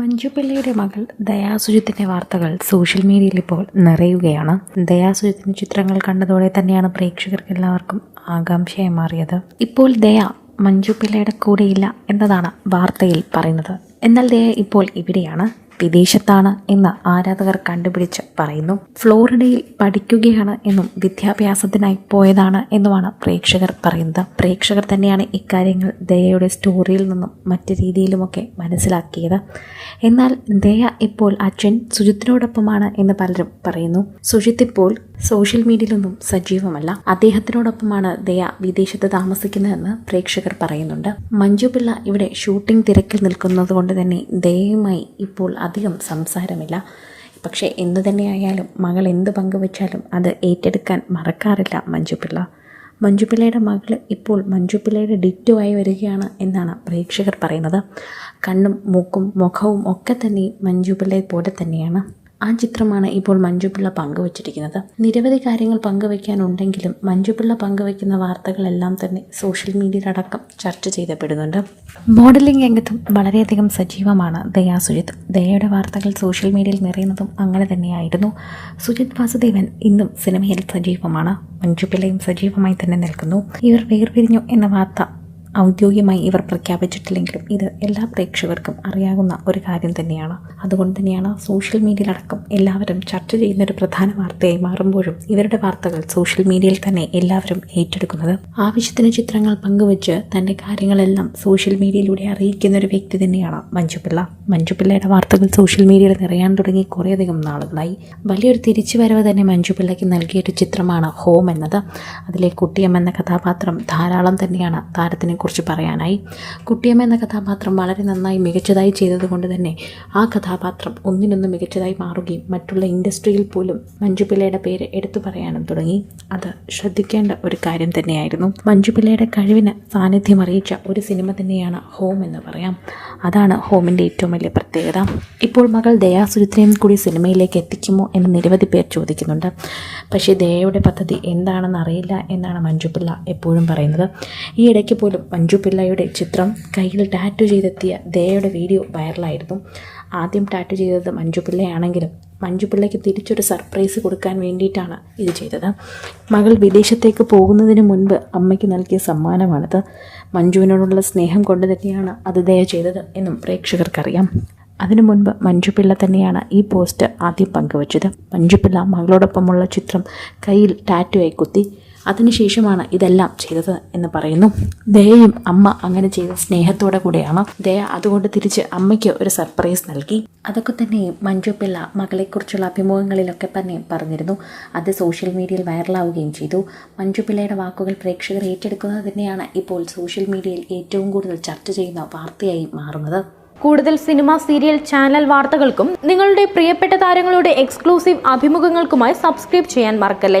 മഞ്ജു പിള്ളയുടെ മകൾ ദയാസുജിത്തിന്റെ വാർത്തകൾ സോഷ്യൽ മീഡിയയിൽ ഇപ്പോൾ നിറയുകയാണ്. ദയാസുജിത്തിന്റെ ചിത്രങ്ങൾ കണ്ടതോടെ തന്നെയാണ് പ്രേക്ഷകർക്ക് എല്ലാവർക്കും ആകാംക്ഷയായി മാറിയത്. ഇപ്പോൾ ദയ മഞ്ജുപിള്ളയുടെ കൂടെയില്ല എന്നതാണ് വാർത്തയിൽ പറയുന്നത്. എന്നാൽ ദയ ഇപ്പോൾ ഇവിടെയാണ്. വിദേശത്താണ് എന്ന് ആരാധകർ കണ്ടുപിടിച്ച് പറയുന്നു. ഫ്ലോറിഡയിൽ പഠിക്കുകയാണ് എന്നും വിദ്യാഭ്യാസത്തിനായി പോയതാണ് എന്നുമാണ് പ്രേക്ഷകർ പറയുന്നത്. പ്രേക്ഷകർ തന്നെയാണ് ഇക്കാര്യങ്ങൾ ദയയുടെ സ്റ്റോറിയിൽ നിന്നും മറ്റു രീതിയിലുമൊക്കെ മനസ്സിലാക്കിയത്. എന്നാൽ ദയ ഇപ്പോൾ അച്ഛൻ സുജിത്തിനോടൊപ്പമാണ് എന്ന് പലരും പറയുന്നു. സുജിത്ത് ഇപ്പോൾ സോഷ്യൽ മീഡിയയിലൊന്നും സജീവമല്ല. അദ്ദേഹത്തിനോടൊപ്പമാണ് ദയ വിദേശത്ത് താമസിക്കുന്നതെന്ന് പ്രേക്ഷകർ പറയുന്നുണ്ട്. മഞ്ജു പിള്ള ഇവിടെ ഷൂട്ടിംഗ് തിരക്കിൽ നിൽക്കുന്നത് കൊണ്ട് തന്നെ ദയയുമായി ഇപ്പോൾ അധികം സംസാരമില്ല. പക്ഷേ എന്തു തന്നെയായാലും മകൾ എന്ത് പങ്കുവച്ചാലും അത് ഏറ്റെടുക്കാൻ മറക്കാറില്ല മഞ്ജു പിള്ള. മഞ്ജു പിള്ളയുടെ മകൾ ഇപ്പോൾ മഞ്ജു പിള്ളയുടെ ഡിറ്റോ ആയി വരികയാണ് എന്നാണ് പ്രേക്ഷകർ പറയുന്നത്. കണ്ണും മൂക്കും മുഖവും ഒക്കെ തന്നെ മഞ്ജു പിള്ളയെ പോലെ തന്നെയാണ്. ആ ചിത്രമാണ് ഇപ്പോൾ മഞ്ജുപിള്ള പങ്കുവച്ചിരിക്കുന്നത്. നിരവധി കാര്യങ്ങൾ പങ്കുവയ്ക്കാനുണ്ടെങ്കിലും മഞ്ജുപിള്ള പങ്കുവയ്ക്കുന്ന വാർത്തകളെല്ലാം തന്നെ സോഷ്യൽ മീഡിയയിലടക്കം ചർച്ച ചെയ്യപ്പെടുന്നുണ്ട്. മോഡലിംഗ് രംഗത്തും വളരെയധികം സജീവമാണ് ദയാ സുജിത്. ദയയുടെ വാർത്തകൾ സോഷ്യൽ മീഡിയയിൽ നിറയുന്നതും അങ്ങനെ തന്നെയായിരുന്നു. സുജിത് വാസുദേവൻ ഇന്നും സിനിമയിൽ സജീവമാണ്. മഞ്ജുപിള്ളയും സജീവമായി തന്നെ നിൽക്കുന്നു. ഇവർ വേർപിരിഞ്ഞു എന്ന വാർത്ത ഔദ്യോഗികമായി ഇവർ പ്രഖ്യാപിച്ചിട്ടില്ലെങ്കിലും ഇത് എല്ലാ പ്രേക്ഷകർക്കും അറിയാവുന്ന ഒരു കാര്യം തന്നെയാണ്. അതുകൊണ്ട് തന്നെയാണ് സോഷ്യൽ മീഡിയയിലടക്കം എല്ലാവരും ചർച്ച ചെയ്യുന്ന ഒരു പ്രധാന വാർത്തയായി മാറുമ്പോഴും ഇവരുടെ വാർത്തകൾ സോഷ്യൽ മീഡിയയിൽ തന്നെ എല്ലാവരും ഏറ്റെടുക്കുന്നത്. ആവശ്യത്തിന് ചിത്രങ്ങൾ പങ്കുവച്ച് തന്റെ കാര്യങ്ങളെല്ലാം സോഷ്യൽ മീഡിയയിലൂടെ അറിയിക്കുന്ന ഒരു വ്യക്തി തന്നെയാണ് മഞ്ജുപിള്ള. മഞ്ജുപിള്ളയുടെ വാർത്തകൾ സോഷ്യൽ മീഡിയയിൽ നിറയാൻ തുടങ്ങി കുറേയധികം നാളുകളായി. വലിയൊരു തിരിച്ചുവരവ് തന്നെ മഞ്ജുപിള്ളയ്ക്ക് നൽകിയൊരു ചിത്രമാണ് ഹോം എന്നത്. അതിലെ കുട്ടിയമ്മ എന്ന കഥാപാത്രം ധാരാളം തന്നെയാണ് താരത്തിനെ കുറിച്ച് പറയാനായി. കുട്ടിയമ്മ എന്ന കഥാപാത്രം വളരെ നന്നായി മികച്ചതായി ചെയ്തതുകൊണ്ട് തന്നെ ആ കഥാപാത്രം ഒന്നിനൊന്ന് മികച്ചതായി മാറുകയും മറ്റുള്ള ഇൻഡസ്ട്രിയിൽ പോലും മഞ്ജുപിള്ളയുടെ പേര് എടുത്തു പറയാനും തുടങ്ങി. അത് ശ്രദ്ധിക്കേണ്ട ഒരു കാര്യം തന്നെയായിരുന്നു. മഞ്ജുപിള്ളയുടെ കഴിവിന് സാന്നിധ്യം അറിയിച്ച ഒരു സിനിമ തന്നെയാണ് ഹോം എന്ന് പറയാം. അതാണ് ഹോമിന്റെ ഏറ്റവും വലിയ പ്രത്യേകത. ഇപ്പോൾ മകൾ ദയാസുരിത്രയും കൂടി സിനിമയിലേക്ക് എത്തിക്കുമോ എന്ന് നിരവധി പേർ ചോദിക്കുന്നുണ്ട്. പക്ഷേ ദയയുടെ പദ്ധതി എന്താണെന്ന് അറിയില്ല എന്നാണ് മഞ്ജുപിള്ള എപ്പോഴും പറയുന്നത്. ഈ ഇടയ്ക്ക് പോലും മഞ്ജുപിള്ളയുടെ ചിത്രം കയ്യിൽ ടാറ്റു ചെയ്തെത്തിയ ദയയുടെ വീഡിയോ വൈറലായിരുന്നു. ആദ്യം ടാറ്റു ചെയ്തത് മഞ്ജുപിള്ളയാണെങ്കിലും മഞ്ജുപിള്ളയ്ക്ക് തിരിച്ചൊരു സർപ്രൈസ് കൊടുക്കാൻ വേണ്ടിയിട്ടാണ് ഇത് ചെയ്തത്. മകൾ വിദേശത്തേക്ക് പോകുന്നതിന് മുൻപ് അമ്മയ്ക്ക് നൽകിയ സമ്മാനമാണിത്. മഞ്ജുവിനോടുള്ള സ്നേഹം കൊണ്ട് തന്നെയാണ് അത് ദയ ചെയ്തത് എന്നും പ്രേക്ഷകർക്കറിയാം. അതിനു മുൻപ് മഞ്ജുപിള്ള തന്നെയാണ് ഈ പോസ്റ്റ് ആദ്യം പങ്കുവച്ചത്. മഞ്ജുപിള്ള മകളോടൊപ്പമുള്ള ചിത്രം കയ്യിൽ ടാറ്റുവായി കുത്തി. അതിനുശേഷമാണ് ഇതെല്ലാം ചെയ്തത് എന്ന് പറയുന്നു. ദയയും അമ്മ അങ്ങനെ ചെയ്ത സ്നേഹത്തോടെ കൂടെയാണ് ദയ അതുകൊണ്ട് തിരിച്ച് അമ്മയ്ക്ക് ഒരു സർപ്രൈസ് നൽകി. അതൊക്കെ തന്നെ മഞ്ജു പിള്ള മകളെക്കുറിച്ചുള്ള അഭിമുഖങ്ങളിലൊക്കെ തന്നെ പറഞ്ഞിരുന്നു. അത് സോഷ്യൽ മീഡിയയിൽ വൈറലാവുകയും ചെയ്തു. മഞ്ജു പിള്ളയുടെ വാക്കുകൾ പ്രേക്ഷകർ ഏറ്റെടുക്കുന്നത് തന്നെയാണ് ഇപ്പോൾ സോഷ്യൽ മീഡിയയിൽ ഏറ്റവും കൂടുതൽ ചർച്ച ചെയ്യുന്ന വാർത്തയായി മാറുന്നത്. കൂടുതൽ സിനിമ സീരിയൽ ചാനൽ വാർത്തകൾക്കും നിങ്ങളുടെ പ്രിയപ്പെട്ട താരങ്ങളുടെ എക്സ്ക്ലൂസീവ് അഭിമുഖങ്ങൾക്കുമായി സബ്സ്ക്രൈബ് ചെയ്യാൻ മറക്കല്ലേ?